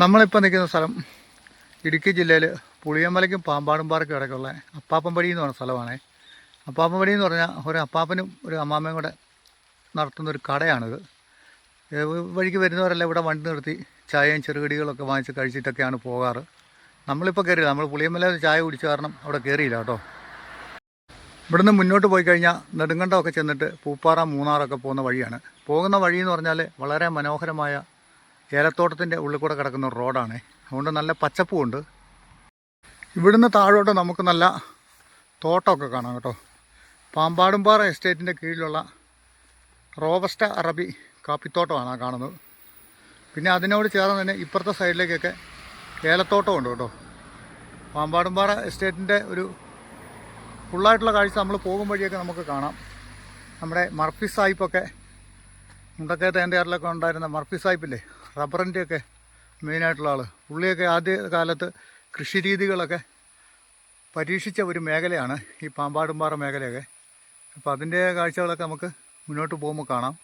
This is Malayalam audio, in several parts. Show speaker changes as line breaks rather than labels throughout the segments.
നമ്മളിപ്പോൾ നിൽക്കുന്ന സ്ഥലം ഇടുക്കി ജില്ലയിൽ പുളിയമ്പലയ്ക്കും പാമ്പാടും പാർക്കും ഇടയ്ക്കുള്ള അപ്പാപ്പൻപടി എന്ന് പറഞ്ഞ സ്ഥലമാണ്. അപ്പാപ്പൻപടി എന്ന് പറഞ്ഞാൽ ഒരു അപ്പാപ്പനും ഒരു അമ്മാമ്മയും കൂടെ നടത്തുന്ന ഒരു കടയാണിത് വഴിക്ക് വരുന്നവരെല്ലാം ഇവിടെ വണ്ടി നിർത്തി ചായയും ചെറുകടികളൊക്കെ വാങ്ങിച്ച് കഴിച്ചിട്ടൊക്കെയാണ് പോകാറ്. നമ്മളിപ്പോൾ കയറിയില്ല നമ്മൾ പുളിയമ്പല ചായ കുടിച്ച കാരണം അവിടെ കയറിയില്ല കേട്ടോ. ഇവിടുന്ന് മുന്നോട്ട് പോയി കഴിഞ്ഞാൽ നെടുങ്കണ്ടമൊക്കെ ചെന്നിട്ട് പൂപ്പാറ മൂന്നാറൊക്കെ പോകുന്ന വഴിയാണ്. പോകുന്ന വഴി എന്ന് പറഞ്ഞാൽ വളരെ മനോഹരമായ ഏലത്തോട്ടത്തിന്റെ ഉള്ളിൽ കൂടെ കിടക്കുന്ന റോഡാണ്. അതുകൊണ്ട് നല്ല പച്ചപ്പുമുണ്ട്. ഇവിടുന്ന് താഴോട്ട് നമുക്ക് നല്ല തോട്ടമൊക്കെ കാണാം കേട്ടോ. പാമ്പാടുംപാറ എസ്റ്റേറ്റിന്റെ കീഴിലുള്ള റോബസ്റ്റ അറബി കാപ്പിത്തോട്ടമാണ് കാണുന്നത്. പിന്നെ അതിനോട് ചേർന്ന് തന്നെ ഇപ്പുറത്തെ സൈഡിലേക്കൊക്കെ ഏലത്തോട്ടമുണ്ട് കേട്ടോ. പാമ്പാടുംപാറ എസ്റ്റേറ്റിന്റെ ഒരു ഫുള്ളായിട്ടുള്ള കാഴ്ച നമ്മൾ പോകും വഴിയൊക്കെ നമുക്ക് കാണാം. നമ്മുടെ മർഫി സാഹിബൊക്കെ എന്റെ ആറിലൊക്കെ ഉണ്ടായിരുന്ന മർഫി സാഹിബില്ലേ? റബ്ബറിന്റെയൊക്കെ മെയിനായിട്ടുള്ള ആൾ പുള്ളിയൊക്കെ ആദ്യ കാലത്ത് കൃഷി രീതികളൊക്കെ പരീക്ഷിച്ച ഒരു മേഖലയാണ് ഈ പാമ്പാടുംപാറ മേഖലയൊക്കെ. അപ്പോൾ അതിന്റെ കാഴ്ചകളൊക്കെ നമുക്ക് മുന്നോട്ട് പോകുമ്പോൾ കാണാം.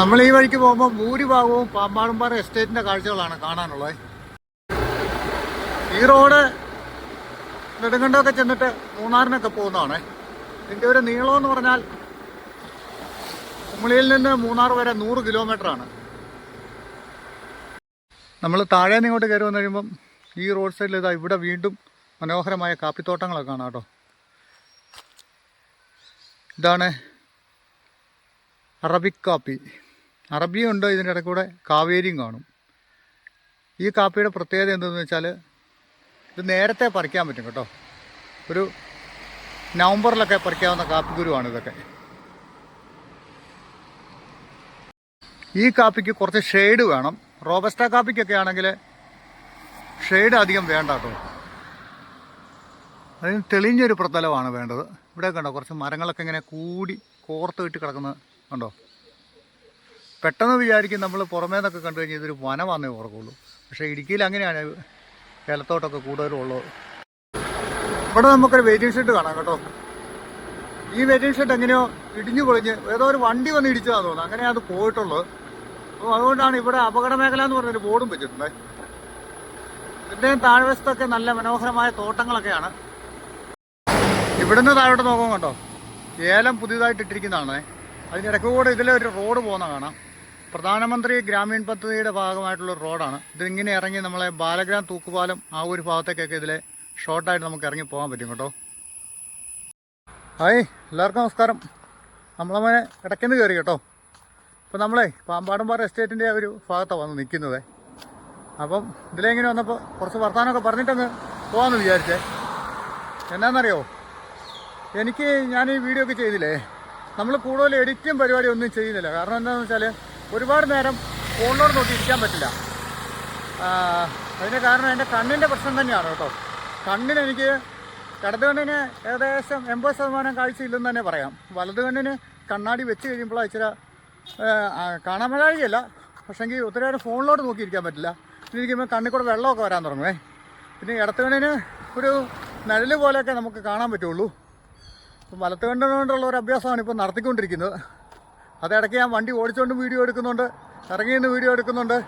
നമ്മൾ ഈ വഴിക്ക് പോകുമ്പോൾ ഭൂരിഭാഗവും പാമ്പാടുംപാറ എസ്റ്റേറ്റിന്റെ കാഴ്ചകളാണ് കാണാനുള്ളത്. ഈ റോഡ് നെടുങ്കണ്ടമൊക്കെ ചെന്നിട്ട് മൂന്നാറിനൊക്കെ പോകുന്നതാണ്. ഇതിന്റെ ഒരു നീളം എന്ന് പറഞ്ഞാൽ കുമളിയിൽ നിന്ന് മൂന്നാർ വരെ നൂറ് കിലോമീറ്ററാണ് നമ്മൾ താഴെ ഇങ്ങോട്ട് കയറി വന്നു കഴിയുമ്പം ഈ റോഡ് സൈഡിൽ ഇതാ ഇവിടെ വീണ്ടും മനോഹരമായ കാപ്പിത്തോട്ടങ്ങളൊക്കെ കാണാം കേട്ടോ. ഇതാണ് അറബിക് കാപ്പി. അറബിയും ഉണ്ട് ഇതിന്റെ ഇടയ്ക്ക് കൂടെ കാവേരിയും കാണും. ഈ കാപ്പിയുടെ പ്രത്യേകത എന്തെന്ന് വെച്ചാൽ ഇത് നേരത്തെ പറിക്കാൻ പറ്റും കേട്ടോ. ഒരു നവംബറിലൊക്കെ പറിക്കാവുന്ന കാപ്പിക്കുരുവാണ് ഇതൊക്കെ. ഈ കാപ്പിക്ക് കുറച്ച് ഷെയ്ഡ് വേണം. റോബസ്റ്റ കാപ്പിക്കൊക്കെ ആണെങ്കിൽ ഷെയ്ഡ് അധികം വേണ്ട കേട്ടോ. അതിന് തെളിഞ്ഞൊരു പ്രതലമാണ് വേണ്ടത്. ഇവിടെ കണ്ടോ കുറച്ച് മരങ്ങളൊക്കെ ഇങ്ങനെ കൂടി കോർത്ത് കിട്ടി കിടക്കുന്നത് കണ്ടോ? പെട്ടെന്ന് വിചാരിക്കും നമ്മൾ പുറമേ നിന്നൊക്കെ കണ്ടു കഴിഞ്ഞാൽ ഇതൊരു വനമാണെന്നേ ഓർക്കുള്ളൂ. പക്ഷേ ഇടുക്കിയിൽ അങ്ങനെയാണ് ഏലത്തോട്ടൊക്കെ കൂടുതലും ഉള്ളത്. ഇവിടെ നമുക്കൊരു വെയിറ്റിംഗ് ഷെഡ് കാണാം കേട്ടോ. ഈ വെയിറ്റിംഗ് ഷെഡ് എങ്ങനെയോ ഇടിഞ്ഞു പൊളിഞ്ഞ് ഏതോ ഒരു വണ്ടി വന്ന് ഇടിച്ചതാണെന്ന് തോന്നുന്നു. അങ്ങനെയാണ് അത് പോയിട്ടുള്ളത്. അതുകൊണ്ടാണ് ഇവിടെ അപകട മേഖല എന്ന് പറഞ്ഞൊരു ബോർഡും വെച്ചിട്ടുണ്ട്. ഇതിന്റെയും താഴ്വശത്തൊക്കെ നല്ല മനോഹരമായ തോട്ടങ്ങളൊക്കെയാണ്. ഇവിടുന്ന് താഴോട്ട് നോക്കാൻ കണ്ടോ? ഏലം പുതിയതായിട്ട് ഇട്ടിരിക്കുന്നതാണ്. അതിനിടയ്ക്ക് കൂടെ ഇതിലെ ഒരു റോഡ് പോകുന്ന കാണാം. പ്രധാനമന്ത്രി ഗ്രാമീൺ പദ്ധതിയുടെ ഭാഗമായിട്ടുള്ള റോഡാണ്. ഇതിങ്ങനെ ഇറങ്ങി നമ്മളെ ബാലഗ്രാം തൂക്കുപാലം ആ ഒരു ഭാഗത്തേക്കൊക്കെ ഇതിലെ ഷോർട്ടായിട്ട് നമുക്ക് ഇറങ്ങി പോകാൻ പറ്റും കേട്ടോ. ഹായ് എല്ലാവർക്കും നമസ്കാരം. നമ്മളെ ഇടയ്ക്കുന്ന് കയറി കേട്ടോ. അപ്പോൾ നമ്മളെ പാമ്പാടുംപാറ എസ്റ്റേറ്റിന്റെ ഒരു ഭാഗത്താണ് വന്ന് നിൽക്കുന്നത്. അപ്പം ഇതിലെങ്ങനെ വന്നപ്പോൾ കുറച്ച് വർത്തമാനമൊക്കെ പറഞ്ഞിട്ടങ്ങ് പോകാമെന്ന് വിചാരിച്ചേ. എന്നാന്നറിയോ? എനിക്ക് ഞാൻ ഈ വീഡിയോ ഒക്കെ ചെയ്തില്ലേ? നമ്മൾ കൂടുതൽ എഡിറ്റും പരിപാടി ഒന്നും ചെയ്യുന്നില്ല. കാരണം എന്താണെന്ന് വെച്ചാൽ ഒരുപാട് നേരം ഫോണിലോട് നോക്കി ഇരിക്കാൻ പറ്റില്ല. അതിന്റെ കാരണം എന്റെ കണ്ണിന്റെ പ്രശ്നം തന്നെയാണ് കേട്ടോ. കണ്ണിന് എനിക്ക് ഇടത് കണ്ണിന് ഏകദേശം എൺപത് ശതമാനം കാഴ്ച ഇല്ലെന്ന് തന്നെ പറയാം. വലത് കണ്ണിന് കണ്ണാടി വെച്ച് കഴിയുമ്പോൾ ഇച്ചിരി കാണാൻ പറ്റാഴികയല്ല പക്ഷേങ്കിൽ ഒത്തിരി നേരം ഫോണിലോട്ട് നോക്കിയിരിക്കാൻ പറ്റില്ല. ഇരിക്കുമ്പോൾ കണ്ണിൽ കൂടെ വെള്ളമൊക്കെ വരാൻ തുടങ്ങുമേ പിന്നെ ഇടത്ത് കണ്ണിന് ഒരു നഴൽ പോലെയൊക്കെ നമുക്ക് കാണാൻ പറ്റുള്ളൂ. അപ്പം വലത്ത് കണ്ടുകൊണ്ടുള്ള ഒരു അഭ്യാസമാണ് ഇപ്പോൾ നടത്തിക്കൊണ്ടിരിക്കുന്നത്. അതിടയ്ക്ക് ഞാൻ വണ്ടി ഓടിച്ചുകൊണ്ട് വീഡിയോ എടുക്കുന്നുണ്ട്. ഇറങ്ങി നിന്ന് വീഡിയോ എടുക്കുന്നുണ്ട്.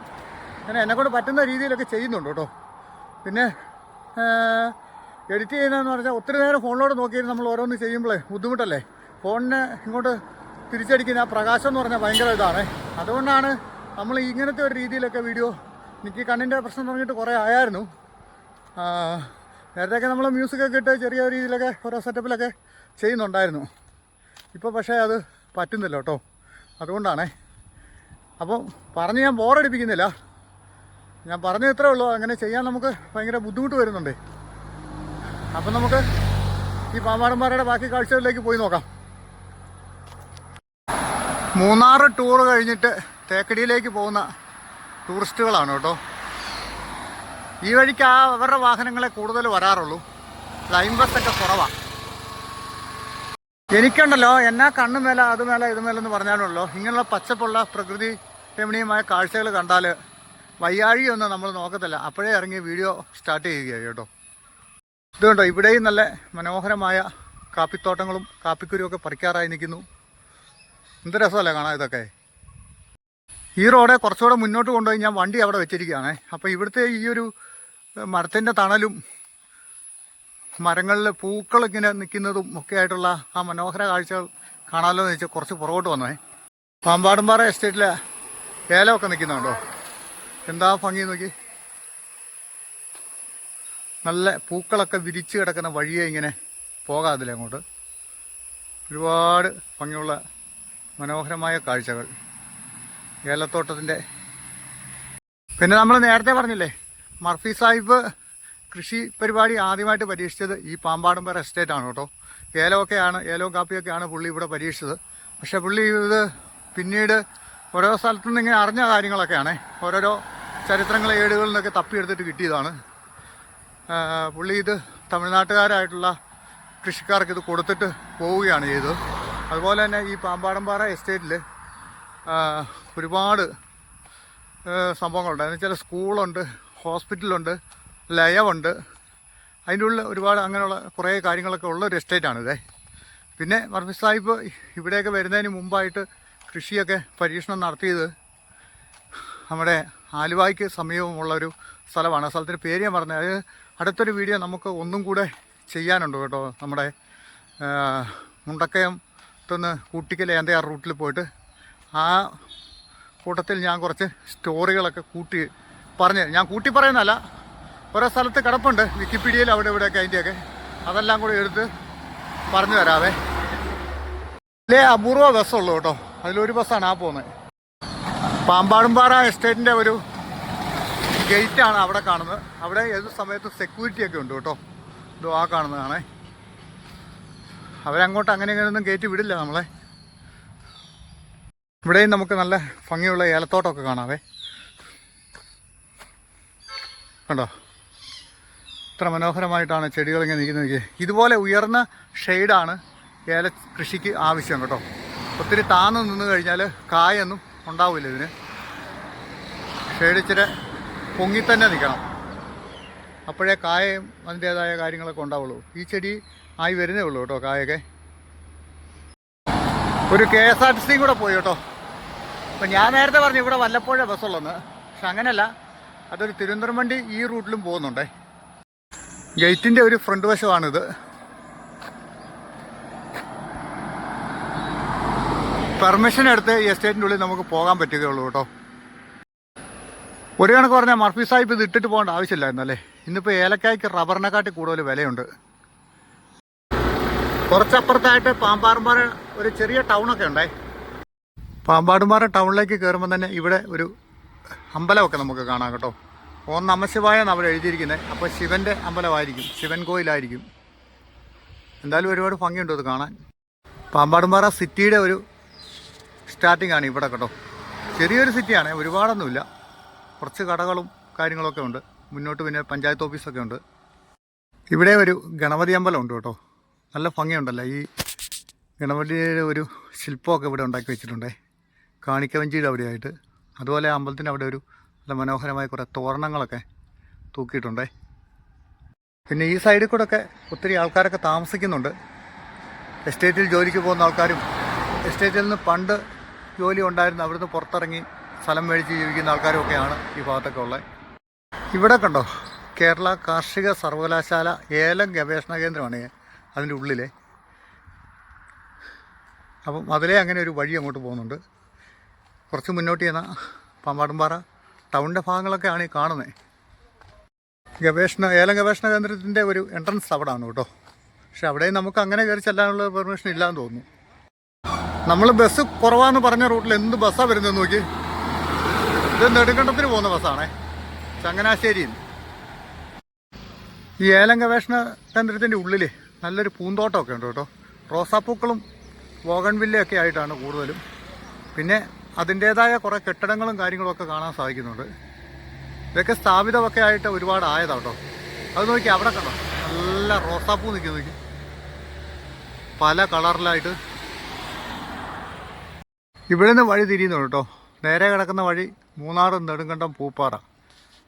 അങ്ങനെ എന്നെക്കൊണ്ട് പറ്റുന്ന രീതിയിലൊക്കെ ചെയ്യുന്നുണ്ട് കേട്ടോ. പിന്നെ എഡിറ്റ് ചെയ്യുന്നതെന്ന് പറഞ്ഞാൽ ഒത്തിരി നേരം ഫോണിലോട്ട് നോക്കിയിട്ട് നമ്മൾ ഓരോന്ന് ചെയ്യുമ്പോഴേ ബുദ്ധിമുട്ടല്ലേ? ഫോണിന് ഇങ്ങോട്ട് തിരിച്ചടിക്കുന്ന പ്രകാശം എന്ന് പറഞ്ഞാൽ ഭയങ്കര ഇതാണ്. അതുകൊണ്ടാണ് നമ്മൾ ഇങ്ങനത്തെ ഒരു രീതിയിലൊക്കെ വീഡിയോ എനിക്ക് കണ്ണിന്റെ പ്രശ്നം തുടങ്ങിയിട്ട് കുറേ ആയായിരുന്നു. നേരത്തെയൊക്കെ നമ്മൾ മ്യൂസിക്കൊക്കെ ഇട്ട് ചെറിയ രീതിയിലൊക്കെ ഓരോ സെറ്റപ്പിലൊക്കെ ചെയ്യുന്നുണ്ടായിരുന്നു. ഇപ്പോൾ പക്ഷേ അത് പറ്റുന്നില്ല കേട്ടോ. അതുകൊണ്ടാണേ. അപ്പം പറഞ്ഞ് ഞാൻ ബോറടിപ്പിക്കുന്നില്ല ഞാൻ പറഞ്ഞു ഇത്രേ ഉള്ളൂ. അങ്ങനെ ചെയ്യാൻ നമുക്ക് ഭയങ്കര ബുദ്ധിമുട്ട് വരുന്നുണ്ടേ. അപ്പം നമുക്ക് ഈ പാമ്പാടന്മാരുടെ ബാക്കി കാഴ്ചകളിലേക്ക് പോയി നോക്കാം. മൂന്നാർ ടൂർ കഴിഞ്ഞിട്ട് തേക്കടിയിലേക്ക് പോകുന്ന ടൂറിസ്റ്റുകളാണ് കേട്ടോ. ഈ വഴിക്ക് ആ അവരുടെ വാഹനങ്ങളെ കൂടുതൽ വരാറുള്ളൂ. ലൈൻ ബസ്സൊക്കെ കുറവാണ് എനിക്കുണ്ടല്ലോ എന്നാ കണ്ണു മേല അത് മേല ഇത് മേല എന്ന് പറഞ്ഞാലുള്ളൂ ഇങ്ങനെയുള്ള പച്ചപ്പുള്ള പ്രകൃതി രമണീയമായ കാഴ്ചകൾ കണ്ടാൽ വയ്യാഴിയൊന്നും നമ്മൾ നോക്കത്തില്ല. അപ്പോഴേ ഇറങ്ങി വീഡിയോ സ്റ്റാർട്ട് ചെയ്യുകയാണ് കേട്ടോ. ഇതുകൊണ്ടോ ഇവിടെയും നല്ല മനോഹരമായ കാപ്പിത്തോട്ടങ്ങളും കാപ്പിക്കുരുമൊക്കെ പറിക്കാറായി നിൽക്കുന്നു. എന്ത് രസമല്ലേ കാണാൻ ഇതൊക്കെ? ഈ റോഡ് കുറച്ചുകൂടെ മുന്നോട്ട് കൊണ്ടുപോയി ഞാൻ വണ്ടി അവിടെ വെച്ചിരിക്കുകയാണ്. അപ്പോൾ ഇവിടുത്തെ ഈ ഒരു മരത്തിന്റെ തണലും മരങ്ങളിൽ പൂക്കൾ ഇങ്ങനെ നിൽക്കുന്നതും ഒക്കെ ആയിട്ടുള്ള ആ മനോഹര കാഴ്ചകൾ കാണാമല്ലോ എന്ന് വെച്ചാൽ കുറച്ച് പുറകോട്ട് വന്നേ. പാമ്പാടുംപാറ എസ്റ്റേറ്റിലെ ഏലമൊക്കെ നിൽക്കുന്നുണ്ടോ? എന്താ ഭംഗി നോക്കി? നല്ല പൂക്കളൊക്കെ വിരിച്ച് കിടക്കുന്ന വഴിയെ ഇങ്ങനെ പോകാതില്ല അങ്ങോട്ട്? ഒരുപാട് ഭംഗിയുള്ള മനോഹരമായ കാഴ്ചകൾ. ഏലത്തോട്ടത്തിന്റെ പിന്നെ നമ്മൾ നേരത്തെ പറഞ്ഞില്ലേ മർഫി സാഹിബ് കൃഷി പരിപാടി ആദ്യമായിട്ട് പരീക്ഷിച്ചത് ഈ പാമ്പാടുംപാറ എസ്റ്റേറ്റ് ആണ് കേട്ടോ. ഏലമൊക്കെയാണ് ഏലവും കാപ്പിയൊക്കെയാണ് പുള്ളി ഇവിടെ പരീക്ഷിച്ചത്. പക്ഷേ പുള്ളി ഇത് പിന്നീട് ഓരോ സ്ഥലത്തു നിന്ന് ഇങ്ങനെ അറിഞ്ഞ കാര്യങ്ങളൊക്കെയാണ്. ഓരോരോ ചരിത്രങ്ങളെ ഏടുകളിൽ നിന്നൊക്കെ തപ്പിയെടുത്തിട്ട് കിട്ടിയതാണ്. പുള്ളി ഇത് തമിഴ്നാട്ടുകാരായിട്ടുള്ള കൃഷിക്കാർക്ക് ഇത് കൊടുത്തിട്ട് പോവുകയാണ് ചെയ്തത്. അതുപോലെ തന്നെ ഈ പാമ്പാടംപാറ എസ്റ്റേറ്റിൽ ഒരുപാട് സംഭവങ്ങളുണ്ട്. എന്ന് വെച്ചാൽ സ്കൂളുണ്ട് ഹോസ്പിറ്റലുണ്ട് ലയമുണ്ട് അതിന്റെ ഉള്ളിൽ ഒരുപാട് അങ്ങനെയുള്ള കുറേ കാര്യങ്ങളൊക്കെ ഉള്ള ഒരു എസ്റ്റേറ്റാണിത്. പിന്നെ മർഫി സാഹിബ് ഇവിടെയൊക്കെ വരുന്നതിന് മുമ്പായിട്ട് കൃഷിയൊക്കെ പരീക്ഷണം നടത്തിയത് നമ്മുടെ ആലുവായ്ക്ക് സമീപമുള്ളൊരു സ്ഥലമാണ്. ആ സ്ഥലത്തിന്റെ പേര് ഞാൻ പറഞ്ഞത് അത് അടുത്തൊരു വീഡിയോ നമുക്ക് ഒന്നും കൂടെ ചെയ്യാനുണ്ട് കേട്ടോ നമ്മുടെ മുണ്ടക്കയം ത്തുനിന്ന് കൂട്ടിക്കൽ ഏന്തയാർ റൂട്ടിൽ പോയിട്ട് ആ കൂട്ടത്തിൽ ഞാൻ കുറച്ച് സ്റ്റോറികളൊക്കെ കൂട്ടി പറഞ്ഞ് ഞാൻ കൂട്ടി പറയുന്നതല്ല ഓരോ സ്ഥലത്ത് കിടപ്പുണ്ട് വിക്കിപീഡിയയിൽ അവിടെ ഇവിടെയൊക്കെ അതിന്റെയൊക്കെ. അതെല്ലാം കൂടി എടുത്ത് പറഞ്ഞു തരാവേ. ഇതിലെ അപൂർവ ബസ്സുള്ളൂ കേട്ടോ. അതിലൊരു ബസ്സാണ് ആ പോകുന്നത്. പാമ്പാടുംപാറ എസ്റ്റേറ്റിന്റെ ഒരു ഗേറ്റാണ് അവിടെ കാണുന്നത്. അവിടെ ഏത് സമയത്തും സെക്യൂരിറ്റിയൊക്കെ ഉണ്ട് കേട്ടോ. ഇതോ ആ കാണുന്നതാണേ. അവരങ്ങോട്ട് അങ്ങനെ ഇങ്ങനെയൊന്നും കയറ്റി വിടില്ല നമ്മളെ. ഇവിടെയും നമുക്ക് നല്ല ഭംഗിയുള്ള ഏലത്തോട്ടമൊക്കെ കാണാവേ. കണ്ടോ? ഇത്ര മനോഹരമായിട്ടാണ് ചെടികളിങ്ങനെ നിൽക്കുന്നത്. ഇതുപോലെ ഉയർന്ന ഷെയ്ഡാണ് ഏല കൃഷിക്ക് ആവശ്യം കേട്ടോ. ഒത്തിരി താന്ന് നിന്ന് കഴിഞ്ഞാൽ കായൊന്നും ഉണ്ടാവില്ല ഇതിന്. ഷെയ്ഡ് ഇച്ചിരി പൊങ്ങി തന്നെ നിൽക്കണം. അപ്പോഴേ കായയും അതിന്റേതായ കാര്യങ്ങളൊക്കെ ഉണ്ടാവുള്ളൂ. ഈ ചെടി ആയി വരുന്നേ ഉള്ളൂ കേട്ടോ കായൊക്കെ. ഒരു കെ എസ് ആർ ടി സിയും കൂടെ പോയി കേട്ടോ. അപ്പം ഞാൻ നേരത്തെ പറഞ്ഞു ഇവിടെ വല്ലപ്പോഴേ ബസ്സുള്ളെന്ന്. പക്ഷെ അങ്ങനെയല്ല. അതൊരു തിരുവനന്തപുരം വണ്ടി ഈ റൂട്ടിലും പോകുന്നുണ്ടേ. ഗേറ്റിന്റെ ഒരു ഫ്രണ്ട് വശമാണിത്. പെർമിഷൻ എടുത്ത് ഈ എസ്റ്റേറ്റിന്റെ ഉള്ളിൽ നമുക്ക് പോകാൻ പറ്റുകയുള്ളൂ കേട്ടോ. ഒരു കണക്ക് പറഞ്ഞാൽ മർഫി സാഹിബ് ഇത് ഇട്ടിട്ട് പോകേണ്ട ആവശ്യമില്ലായിരുന്നു അല്ലേ? ഇന്നിപ്പോൾ ഏലക്കായ്ക്ക് റബ്ബറിനെക്കാട്ടി കൂടുതൽ വിലയുണ്ട്. കുറച്ചപ്പുറത്തായിട്ട് പാമ്പാടുംപാറ ഒരു ചെറിയ ടൗണൊക്കെ ഉണ്ടായി പാമ്പാടുംപാറ ടൗണിലേക്ക് കയറുമ്പോൾ തന്നെ ഇവിടെ ഒരു അമ്പലമൊക്കെ നമുക്ക് കാണാം കേട്ടോ. ഓം നമശിവായ അവിടെ എഴുതിയിരിക്കുന്നത്. അപ്പോൾ ശിവന്റെ അമ്പലമായിരിക്കും ശിവൻ കോയിലായിരിക്കും. എന്തായാലും ഒരുപാട് ഭംഗിയുണ്ട് അത് കാണാൻ. പാമ്പാടുംപാറ സിറ്റിയുടെ ഒരു സ്റ്റാർട്ടിംഗ് ആണ് ഇവിടെ കേട്ടോ. ചെറിയൊരു സിറ്റിയാണ് ഒരുപാടൊന്നുമില്ല. കുറച്ച് കടകളും കാര്യങ്ങളൊക്കെ ഉണ്ട്. മുന്നോട്ട് പിന്നെ പഞ്ചായത്ത് ഓഫീസൊക്കെ ഉണ്ട്. ഇവിടെ ഒരു ഗണപതി അമ്പലം ഉണ്ട് കേട്ടോ. നല്ല ഭംഗിയുണ്ടല്ലോ. ഈ ഗണപതിയുടെ ഒരു ശില്പമൊക്കെ ഇവിടെ ഉണ്ടാക്കി വെച്ചിട്ടുണ്ടേ. കാണിക്കവഞ്ചിയുടെ അവിടെയായിട്ട്. അതുപോലെ അമ്പലത്തിന്റെ അവിടെ ഒരു നല്ല മനോഹരമായ കുറേ തോരണങ്ങളൊക്കെ തൂക്കിയിട്ടുണ്ടേ. പിന്നെ ഈ സൈഡിൽ കൂടെ ഒക്കെ ഒത്തിരി ആൾക്കാരൊക്കെ താമസിക്കുന്നുണ്ട്. എസ്റ്റേറ്റിൽ ജോലിക്ക് പോകുന്ന ആൾക്കാരും എസ്റ്റേറ്റിൽ നിന്ന് പണ്ട് ജോലി ഉണ്ടായിരുന്നു അവിടുന്ന് പുറത്തിറങ്ങി സ്ഥലം മേടിച്ച് ജീവിക്കുന്ന ആൾക്കാരും ഒക്കെയാണ് ഈ ഭാഗത്തൊക്കെ ഉള്ളത്. ഇവിടെ കണ്ടോ കേരള കാർഷിക സർവകലാശാല ഏലം ഗവേഷണ കേന്ദ്രമാണ്. അതിന്റെ ഉള്ളിലെ. അപ്പം അതിലെ അങ്ങനെ ഒരു വഴി അങ്ങോട്ട് പോകുന്നുണ്ട്. കുറച്ച് മുന്നോട്ട് ചെന്ന പാമ്പാടുംപാറ ടൗണിന്റെ ഭാഗങ്ങളൊക്കെയാണ് ഈ കാണുന്നത്. ഗവേഷണ ഏലം ഗവേഷണ കേന്ദ്രത്തിന്റെ ഒരു എൻട്രൻസ് അവിടെ ആണ് കേട്ടോ. പക്ഷെ അവിടെ നമുക്ക് അങ്ങനെ കയറി ചെല്ലാനുള്ള പെർമിഷൻ ഇല്ലാന്ന് തോന്നുന്നു. നമ്മൾ ബസ് കുറവാന്ന് പറഞ്ഞ റൂട്ടിൽ എന്ത് ബസ്സാണ് വരുന്നത് നോക്കി. ഇത് നെടുങ്കണ്ടത്തിന് പോകുന്ന ബസ്സാണേ. ചങ്ങനാശ്ശേരിയിൽ ഈ ഏലം ഗവേഷണ കേന്ദ്രത്തിന്റെ ഉള്ളിൽ നല്ലൊരു പൂന്തോട്ടമൊക്കെ ഉണ്ട് കേട്ടോ. റോസാപ്പൂക്കളും വോഗൺവില്ലയൊക്കെ ആയിട്ടാണ് കൂടുതലും. പിന്നെ അതിന്റേതായ കുറേ കെട്ടിടങ്ങളും കാര്യങ്ങളൊക്കെ കാണാൻ സാധിക്കുന്നുണ്ട്. ഇതൊക്കെ സ്ഥാപിതമൊക്കെ ആയിട്ട് ഒരുപാട് ആയതാണ് കേട്ടോ. അത് നോക്കി അവിടെ കണ്ടോ? നല്ല റോസാപ്പൂ നിൽക്കുന്നു നോക്കി. പല കളറിലായിട്ട്. ഇവിടെ നിന്ന് വഴി തിരിയുന്നു കേട്ടോ. നേരെ കിടക്കുന്ന വഴി മൂന്നാർ നെടുങ്കണ്ടം പൂപ്പാറ.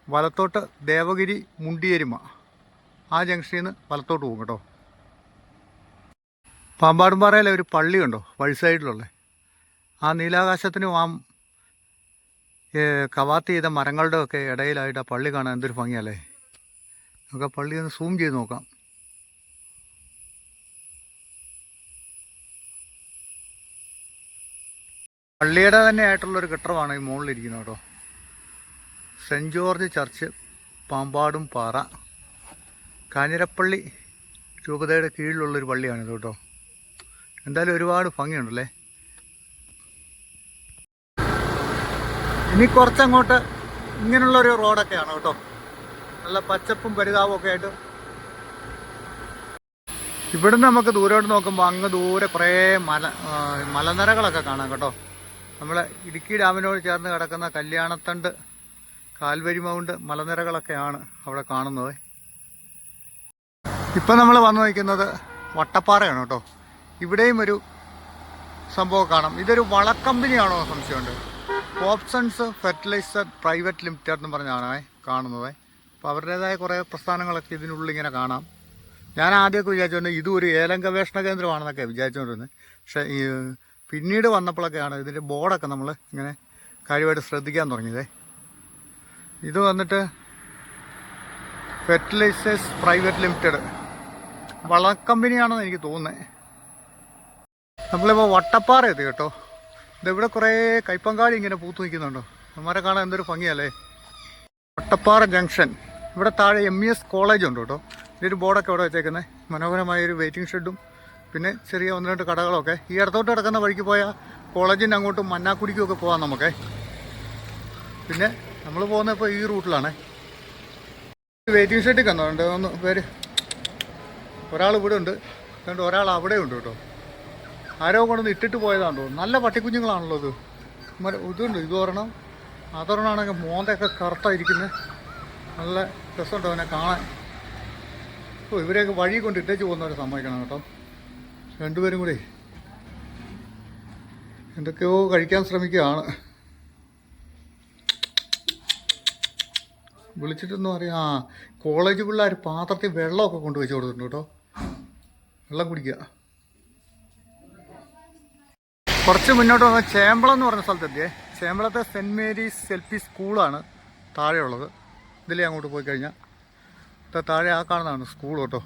വലത്തോട്ട് ദേവഗിരി മുണ്ടിയരിമ. ആ ജംഗ്ഷനിൽ നിന്ന് വലത്തോട്ട് പോകും കേട്ടോ. പാമ്പാടുംപാറയിലെ ഒരു പള്ളിയുണ്ടോ വഴി സൈഡിലുള്ള. ആ നീലാകാശത്തിനും ആ കവാത്ത് ചെയ്ത മരങ്ങളുടെ ഒക്കെ ഇടയിലായിട്ട് ആ പള്ളി കാണാൻ എന്തൊരു ഭംഗിയല്ലേ? നമുക്ക് ആ പള്ളി ഒന്ന് സൂം ചെയ്ത് നോക്കാം. പള്ളിയുടെ തന്നെ ആയിട്ടുള്ളൊരു കെട്ടിടമാണ് ഈ മുകളിലിരിക്കുന്നത് കേട്ടോ. സെന്റ് ജോർജ് ചർച്ച് പാമ്പാടും പാറ കാഞ്ഞിരപ്പള്ളി രൂപതയുടെ കീഴിലുള്ളൊരു പള്ളിയാണിത് കേട്ടോ. എന്തായാലും ഒരുപാട് ഭംഗിയുണ്ടല്ലേ? ഇനി കുറച്ചങ്ങോട്ട് ഇങ്ങനെയുള്ളൊരു റോഡൊക്കെയാണ് കേട്ടോ. നല്ല പച്ചപ്പും പരിതാപവും ഒക്കെ ആയിട്ട്. ഇവിടുന്ന് നമുക്ക് ദൂരോട്ട് നോക്കുമ്പോൾ അങ്ങ് ദൂരെ കുറേ മല മലനിരകളൊക്കെ കാണാം കേട്ടോ. നമ്മളെ ഇടുക്കി ഡാമിനോട് ചേർന്ന് കിടക്കുന്ന കല്യാണത്തണ്ട് കാൽവരി മൗണ്ട് മലനിരകളൊക്കെയാണ് അവിടെ കാണുന്നത്. ഇപ്പം നമ്മൾ വന്നു നിൽക്കുന്നത് വട്ടപ്പാറയാണ് കേട്ടോ. ഇവിടെയും ഒരു സംഭവം കാണാം. ഇതൊരു വളക്കമ്പനിയാണോ സംശയമുണ്ട്. ഓപ്ഷൻസ് ഫെർട്ടിലൈസർ പ്രൈവറ്റ് ലിമിറ്റഡ് എന്ന് പറഞ്ഞാണ് കാണുന്നത്. അപ്പോൾ അവരുടേതായ കുറേ പ്രസ്ഥാനങ്ങളൊക്കെ ഇതിനുള്ളിൽ ഇങ്ങനെ കാണാം. ഞാൻ ആദ്യമൊക്കെ വിചാരിച്ചുകൊണ്ട് ഇതും ഒരു ഏലം ഗവേഷണ കേന്ദ്രമാണെന്നൊക്കെ വിചാരിച്ചുകൊണ്ടിരുന്നത് പക്ഷേ ഈ പിന്നീട് വന്നപ്പോഴൊക്കെയാണ് ഇതിന്റെ ബോർഡൊക്കെ നമ്മൾ ഇങ്ങനെ കാര്യമായിട്ട് ശ്രദ്ധിക്കാൻ തുടങ്ങിയത്. ഇത് വന്നിട്ട് ഫെർട്ടിലൈസേഴ്സ് പ്രൈവറ്റ് ലിമിറ്റഡ് വളക്കമ്പനിയാണെന്ന് എനിക്ക് തോന്നുന്നത് നമ്മളിപ്പോൾ വട്ടപ്പാറ എത്തി കേട്ടോ. ഇതെവിടെ കുറേ കൈപ്പങ്കാളി ഇങ്ങനെ പൂത്തു നിൽക്കുന്നുണ്ടോ. അമ്മമാരെ കാണാൻ എന്തൊരു ഭംഗിയല്ലേ? വട്ടപ്പാറ ജംഗ്ഷൻ. ഇവിടെ താഴെ എം ഇ എസ് കോളേജ് ഉണ്ട് കേട്ടോ. ഇതൊരു ബോർഡൊക്കെ ഇവിടെ വെച്ചേക്കുന്നത് മനോഹരമായ ഒരു വെയിറ്റിംഗ് ഷെഡും പിന്നെ ചെറിയ ഒന്ന് രണ്ട് കടകളൊക്കെ. ഈ ഇടത്തോട്ട് കിടക്കുന്ന വഴിക്ക് പോയാൽ കോളേജിന്റെ അങ്ങോട്ടും മന്നാക്കുടിക്കും ഒക്കെ പോകാം നമുക്ക്. പിന്നെ നമ്മൾ പോകുന്ന ഇപ്പോൾ ഈ റൂട്ടിലാണ്. വെയിറ്റിംഗ് ഷെഡിൽ കണ്ടോ? ഒന്ന് പേര്. ഒരാൾ ഇവിടെ ഉണ്ട്. രണ്ട് ഒരാൾ അവിടെ ഉണ്ട് കേട്ടോ. ആരോ കൊണ്ടൊന്ന് ഇട്ടിട്ട് പോയതാണ് നല്ല പട്ടിക്കുഞ്ഞുങ്ങളാണല്ലോ ഇത്. ഇതുണ്ട്? ഇത് ഒരെണ്ണം. അതൊരെണ്ണമാണെങ്കിൽ മോന്തൊക്കെ കറുത്തായിരിക്കുന്നത് നല്ല രസമുണ്ട് അവനെ കാണാൻ. ഓ ഇവരെയൊക്കെ വഴി കൊണ്ട് ഇട്ടേച്ച് പോകുന്നവരെ സമ്മതിക്കണം കേട്ടോ. രണ്ടുപേരും കൂടി എന്തൊക്കെയോ കഴിക്കാൻ ശ്രമിക്കുകയാണ്. വിളിച്ചിട്ടൊന്നും അറിയാം. ആ കോളേജ് പിള്ളേർ പാത്രത്തിൽ വെള്ളമൊക്കെ കൊണ്ടുവച്ച് കൊടുത്തിട്ടുണ്ട് കേട്ടോ. വെള്ളം കുടിക്കുക. കുറച്ച് മുന്നോട്ട് വന്ന ചേമ്പളം എന്ന് പറഞ്ഞ സ്ഥലത്തെത്തിയേ. ചേമ്പളത്തെ സെന്റ് മേരീസ് എൽ പി സ്കൂളാണ് താഴെയുള്ളത്. ഇതിലേ അങ്ങോട്ട് പോയി കഴിഞ്ഞാൽ താഴെ ആ കാണുന്നതാണ് സ്കൂൾ കേട്ടോ.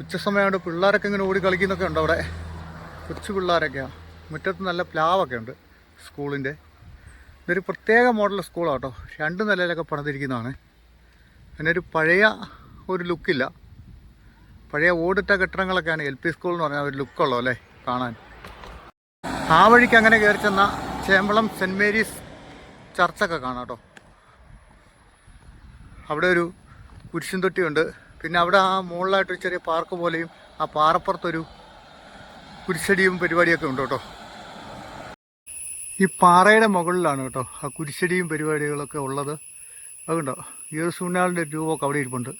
ഉച്ച സമയമായിട്ട് പിള്ളേരൊക്കെ ഇങ്ങനെ ഓടി കളിക്കുന്നൊക്കെ ഉണ്ട് അവിടെ. കൊച്ചു പിള്ളേരൊക്കെയാണ് മുറ്റത്ത് നല്ല പ്ലാവൊക്കെ ഉണ്ട് സ്കൂളിന്റെ. ഇതൊരു പ്രത്യേക മോഡൽ സ്കൂളാണ് കേട്ടോ. രണ്ട് നിലയിലൊക്കെ പണിതിരിക്കുന്നതാണ്. അതിനൊരു പഴയ ഒരു ലുക്കില്ല. പഴയ ഓടിട്ട കെട്ടിടങ്ങളൊക്കെയാണ് എൽ പി സ്കൂൾ എന്ന് പറഞ്ഞാൽ ഒരു ലുക്കുള്ളൂ അല്ലേ? കാണാൻ. ആ വഴിക്ക് അങ്ങനെ കയറി ചെന്ന ചേമ്പളം സെന്റ് മേരീസ് ചർച്ചൊക്കെ കാണാം കേട്ടോ. അവിടെ ഒരു കുരിശും തൊട്ടിയുണ്ട് പിന്നെ അവിടെ ആ മുകളിലായിട്ട് ഒരു ചെറിയ പാർക്ക് പോലെയും ആ പാറപ്പുറത്തൊരു കുരിശടിയും പരിപാടിയൊക്കെ ഉണ്ട് കേട്ടോ. ഈ പാറയുടെ മുകളിലാണ് കേട്ടോ ആ കുരിശടിയും പരിപാടികളൊക്കെ ഉള്ളത്. അതുണ്ടോ ഈ ഒരു സൂനാളിന്റെ രൂപമൊക്കെ അവിടെ ഇരിപ്പുണ്ട്.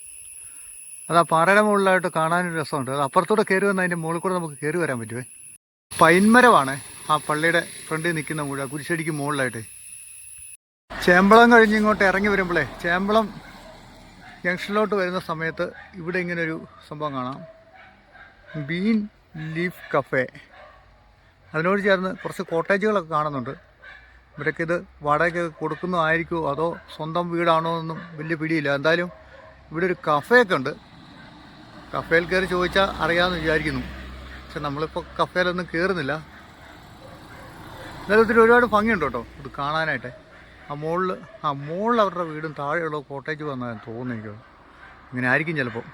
അത് ആ പാറയുടെ മുകളിലായിട്ട് കാണാനൊരു രസമുണ്ട്. അത് അപ്പുറത്തൂടെ കയറി വന്ന് അതിന്റെ മുകളിൽ കൂടെ നമുക്ക് കയറി വരാൻ പറ്റുമേ പൈൻമരമാണ് ആ പള്ളിയുടെ ഫ്രണ്ടിൽ നിൽക്കുന്ന മുഴ കുരിശടിക്ക് മുകളിലായിട്ട്. ചേമ്പളം കഴിഞ്ഞ് ഇങ്ങോട്ട് ഇറങ്ങി വരുമ്പോഴേ ചേമ്പളം ജംഗ്ഷനിലോട്ട് വരുന്ന സമയത്ത് ഇവിടെ ഇങ്ങനെ ഒരു സംഭവം കാണാം. Bean leaf cafe. അതിനോട് ചേർന്ന് കുറച്ച് കോട്ടേജുകളൊക്കെ കാണുന്നുണ്ട്. ഇവരൊക്കെ ഇത് വാടകയ്ക്ക് കൊടുക്കുന്നതായിരിക്കുമോ അതോ സ്വന്തം വീടാണോ എന്നും വലിയ പിടിയില്ല. എന്തായാലും ഇവിടെ ഒരു കഫേയൊക്കെ ഉണ്ട്. കഫേയിൽ കയറി ചോദിച്ചാൽ അറിയാമെന്ന് വിചാരിക്കുന്നു. പക്ഷെ നമ്മളിപ്പോൾ കഫേലൊന്നും കയറുന്നില്ല. ഇതിന് ഒരുപാട് ഭംഗിയുണ്ട് കേട്ടോ. ഇത് കാണാനായിട്ട്. ആ മുകളിൽ ആ മുകളിൽ അവരുടെ വീടും താഴെയുള്ള കോട്ടേജ് വന്നാൽ തോന്നുന്നു എനിക്ക്. ഇങ്ങനെ ആയിരിക്കും ചിലപ്പോൾ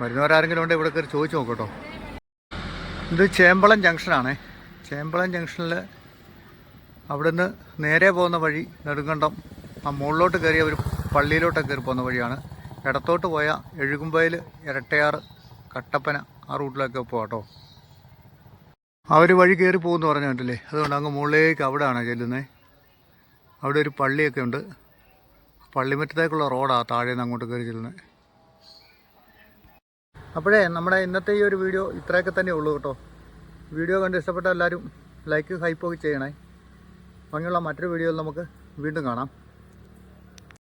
വരുന്നവരാരെങ്കിലും ഉണ്ടെങ്കിൽ ഇവിടെ കയറി ചോദിച്ചു നോക്കട്ടോ ഇത് ചേമ്പളം ജംഗ്ഷനാണേ ചേമ്പളം ജംഗ്ഷനിൽ അവിടുന്ന് നേരെ പോകുന്ന വഴി നെടുങ്കണ്ടം ആ മുകളിലോട്ട് കയറിയ ഒരു പള്ളിയിലോട്ടൊക്കെ കയറി പോകുന്ന വഴിയാണ്. ഇടത്തോട്ട് പോയ എഴുകുമ്പയിൽ ഇരട്ടയാറ് കട്ടപ്പന ആ റൂട്ടിലൊക്കെ പോകാം ആ ഒരു വഴി കയറി പോകുമെന്ന് പറഞ്ഞു കണ്ടില്ലേ? അതുകൊണ്ട് അങ്ങ് മുകളിലേക്ക് അവിടെയാണ് ചെല്ലുന്നത് അവിടെ ഒരു പള്ളിയൊക്കെ ഉണ്ട്. പള്ളിമറ്റത്തേക്കുള്ള റോഡാണ് താഴെ നിന്ന് അങ്ങോട്ട് കയറി ചെല്ലുന്നത് അപ്പോഴേ നമ്മുടെ ഇന്നത്തെ ഈ ഒരു വീഡിയോ ഇത്രയൊക്കെ തന്നെ ഉള്ളൂ കേട്ടോ. വീഡിയോ കണ്ട് ഇഷ്ടപ്പെട്ട എല്ലാവരും ലൈക്ക് ഹൈപ്പൊക്കെ ചെയ്യണേ. ഭംഗിയുള്ള മറ്റൊരു വീഡിയോയിൽ നമുക്ക് വീണ്ടും കാണാം.